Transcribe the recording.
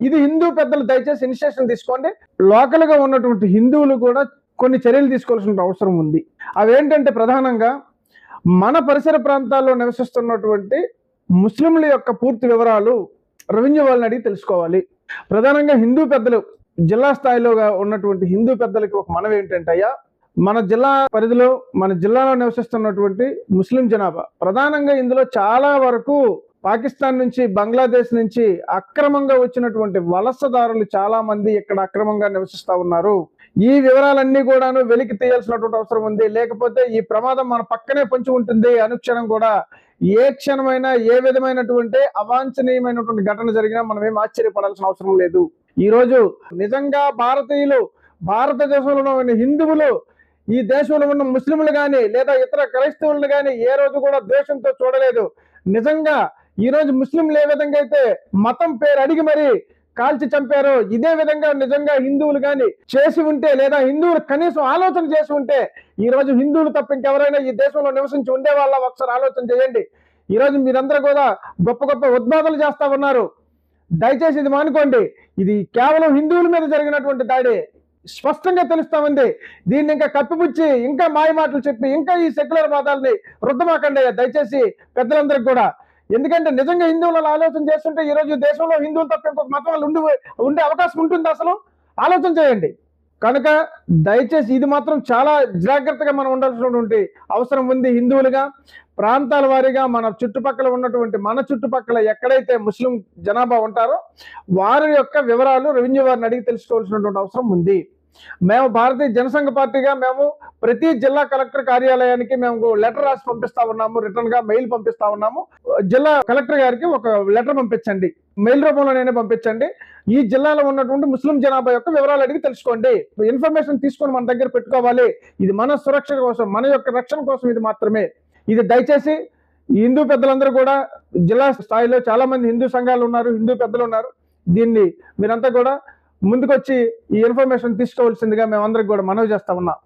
ఇది హిందూ పెద్దలు దయచేసి ఇనిషియేషన్ తీసుకోండి. లోకల్గా ఉన్నటువంటి హిందువులు కూడా కొన్ని చర్యలు తీసుకోవాల్సిన అవసరం ఉంది. అవేంటంటే ప్రధానంగా మన పరిసర ప్రాంతాల్లో నివసిస్తున్నటువంటి ముస్లింల యొక్క పూర్తి వివరాలు రెవెన్యూ వాళ్ళని అడిగి తెలుసుకోవాలి. ప్రధానంగా హిందూ పెద్దలు జిల్లా స్థాయిలో ఉన్నటువంటి హిందూ పెద్దలకి ఒక మనవి ఏంటంటే అయ్యా మన జిల్లా పరిధిలో మన జిల్లాలో నివసిస్తున్నటువంటి ముస్లిం జనాభా ప్రధానంగా ఇందులో చాలా వరకు పాకిస్తాన్ నుంచి బంగ్లాదేశ్ నుంచి అక్రమంగా వచ్చినటువంటి వలసదారులు చాలా మంది ఇక్కడ అక్రమంగా నివసిస్తూ ఉన్నారు. ఈ వివరాలన్నీ కూడాను వెలికి తీయాల్సినటువంటి అవసరం ఉంది. లేకపోతే ఈ ప్రమాదం మన పక్కనే పొంచి ఉంటుంది. అనుక్షణం కూడా ఏ క్షణమైనా ఏ విధమైనటువంటి అవాంఛనీయమైనటువంటి ఘటన జరిగినా మనం ఏం ఆశ్చర్యపడాల్సిన అవసరం లేదు. ఈ రోజు నిజంగా భారతీయులు భారతదేశంలో ఉన్న హిందువులు ఈ దేశంలో ఉన్న ముస్లింలు కానీ లేదా ఇతర క్రైస్తవులను కానీ ఏ రోజు కూడా ద్వేషంతో చూడలేదు. నిజంగా ఈ రోజు ముస్లింలు ఏ విధంగా అయితే మతం పేరు అడిగి మరి కాల్చి చంపారో ఇదే విధంగా నిజంగా హిందువులు కానీ చేసి ఉంటే లేదా హిందువులు కనీసం ఆలోచన చేసి ఉంటే ఈ రోజు హిందువులు తప్ప ఇంకెవరైనా ఈ దేశంలో నివసించి ఉండే వాళ్ళ ఒకసారి ఆలోచన చేయండి. ఈ రోజు మీరందరూ కూడా గొప్ప గొప్ప ఉద్బాధలు చేస్తా ఉన్నారు. దయచేసి ఇది మానుకోండి. ఇది కేవలం హిందువుల మీద జరిగినటువంటి దాడి. స్పష్టంగా తెలుస్తా ఉంది దీన్ని ఇంకా కప్పిపుచ్చి ఇంకా మాయ మాటలు చెప్పి ఇంకా ఈ సెక్యులర్ వాదాలని రుద్దమాకండి దయచేసి పెద్దలందరికీ కూడా ఎందుకంటే నిజంగా హిందువుల ఆలోచన చేస్తుంటే ఈరోజు దేశంలో హిందువులు తప్ప ఇంకొక మతం వాళ్ళు ఉండి ఉండే అవకాశం ఉంటుంది అసలు? ఆలోచన చేయండి. కనుక దయచేసి ఇది మాత్రం చాలా జాగ్రత్తగా మనం ఉండాల్సినటువంటి అవసరం ఉంది హిందువులుగా. ప్రాంతాల వారీగా మన చుట్టుపక్కల ఉన్నటువంటి మన చుట్టుపక్కల ఎక్కడైతే ముస్లిం జనాభా ఉంటారో వారి యొక్క వివరాలు రెవెన్యూ వారిని అడిగి తెలుసుకోవాల్సినటువంటి అవసరం ఉంది. మేము భారతీయ జనసంఘ పార్టీగా మేము ప్రతి జిల్లా కలెక్టర్ కార్యాలయానికి మేము లెటర్ రాసి పంపిస్తా ఉన్నాము రిటర్న్గా మెయిల్ పంపిస్తా ఉన్నాము. జిల్లా కలెక్టర్ గారికి ఒక లెటర్ పంపించండి. మెయిల్ రూపంలోనే పంపించండి. ఈ జిల్లాలో ఉన్నటువంటి ముస్లిం జనాభా యొక్క వివరాలు అడిగి తెలుసుకోండి. ఇన్ఫర్మేషన్ తీసుకొని మన దగ్గర పెట్టుకోవాలి. ఇది మన సురక్ష కోసం మన యొక్క రక్షణ కోసం ఇది మాత్రమే. ఇది దయచేసి హిందూ పెద్దలందరూ కూడా జిల్లా స్థాయిలో చాలా మంది హిందూ సంఘాలు ఉన్నారు హిందూ పెద్దలు ఉన్నారు. దీన్ని మీరంతా కూడా ముందుకొచ్చి ఈ ఇన్ఫర్మేషన్ తీసుకోవాల్సిందిగా మేమందరికి కూడా మనవి చేస్తా ఉన్నాం.